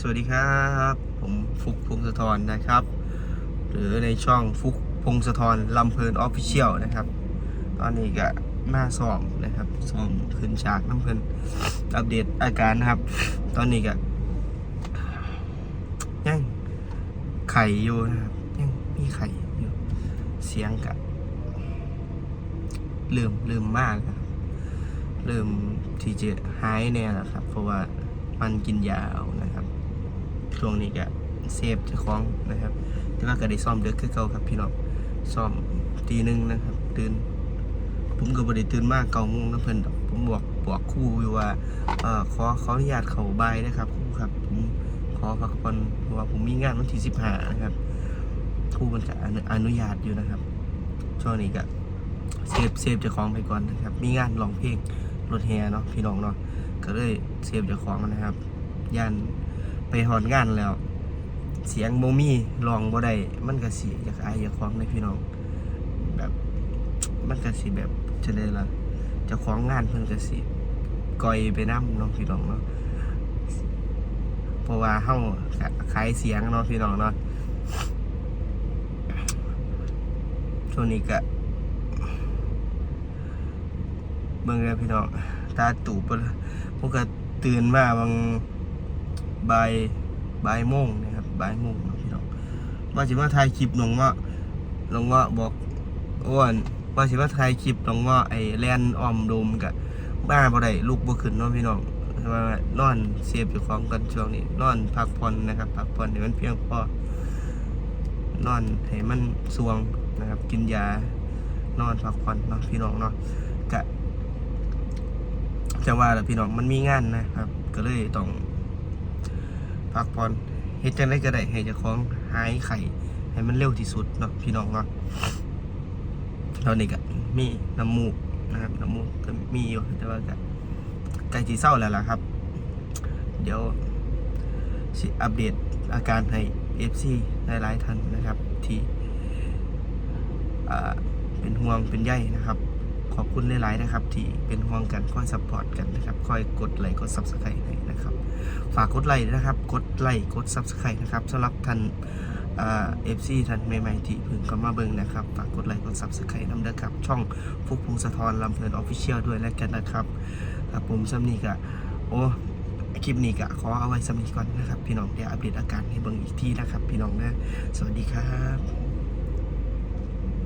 สวัสดีครับ ผมฟุกพงศธรนะครับ หรือในช่องฟุกพงศธรลำเพลินออฟฟิเชียลนะครับ ตอนนี้ก็มาซ้อมนะครับซ้อมขึ้นฉากน้ำเพลินอัปเดตอาการนะครับ ตอนนี้ก็ยังไข่อยู่นะครับยังมีไข่อยู่เสียงกะเริ่มเริ่มมากครับเริ่มที่จะหายแน่แล้วครับ เพราะว่ามันกินยาเอานะครับ ช่วงนี้ก็เซฟเจะคล้าของนะครับ แต่ว่าก็ได้ซ้อมเด็กคือเก่าครับพี่น้องซ้อมตีหนึ่งนะครับ ตื่น ผมก็บ่ได้ตื่นมากเก้าโมงนะเพิ่นดอกผมบอกบอกครูอยู่ว่าเอ่อขอขออนุญาตเขาบายนะครับครูครับผมขอพักผ่อนเพราะว่าผมมีงานวันที่สิบห้านะครับครูมันจะอนุญาตอยู่นะครับ ช่วงนี้ก็เซฟเซฟเจ้าของไปก่อนนะครับ มีงานร้องเพลงรถแห่เนาะพี่น้องเนาะก็เลยเซฟเจ้าของนะครับย่าน ไปหอนงานแล้ว เสียงโมมี่ลองบ่ได้มันก็สิอยากอายอยากของในพี่น้อง แบบมันก็สิแบบจะเลยล่ะเจ้องงานเพิ่นก็สิก่อยไปน้ำเนาะพี่น้องเนาะเพราะว่าเฮาขายเสียงเนาะพี่น้องเนาะช่วงนี้ก็เบิ่งเลยพี่น้องตาตูบไปเลยผมก็ตื่นมาบาง บ่ายบ่ายโมงนะครับบ่ายโมงพี่น้องว่าสิมาถ่ายคลิปหนองเงาะหนองเงาบอกอ้วนว่าสิมาถ่ายคลิปหนองเงาไอ้แลนออมโดมกะบ้าบ่ได้ลูกบ่ขึ้นเนาะพี่น้องว่านอนเสียบอยู่ของกันช่วงนี้นอนพักผ่อนนะครับพักผ่อนให้มันเพียงพอนอนให้มันสวงนะครับ กินยานอนพักผ่อนเนาะพี่น้องเนาะกะจะว่าแหละพี่น้องมันมีงานนะครับ ก็เลยต้อง พักผ่อนเฮ็ดจังไดก็ได้ให้เจ้าของหายไข้ให้มันเร็วที่สุดเนาะพี่น้องเนาะตอนนี้ก็มีน้ำมูกนะครับน้ำมูกก็มีอยู่แต่ว่าก็ใกล้ที่เศร้าแล้วล่ะครับ เดี๋ยวสิอัปเดตอาการให้ FC หลายๆท่านนะครับ ที่เป็นห่วงเป็นใยนะครับ ขอบคุณหลายๆนะครับ ที่เป็นห่วงกันคอยซัพพอร์ตกันนะครับคอยกดไลค์กด Subscribe ให้นะครับ ฝากกดไลค์นะครับ กดไลค์กด Subscribe นะครับสำหรับท่านเอฟซีท่านใหม่ๆที่เพิ่งเข้ามาเบิ่งนะครับฝากกดไลค์กด Subscribe นำเด้อครับ ช่องฟุกพงศธรลำเพลินออฟฟิเชียลด้วยแล้วกันนะครับครับผมซัมนี่กะโอ้คลิปนี้กะขอเอาไว้ซัมนี้ก่อนนะครับ พี่น้องเดี๋ยวอัปเดตอาการให้เบิ่งอีกทีนะครับ พี่น้องนะสวัสดีครับ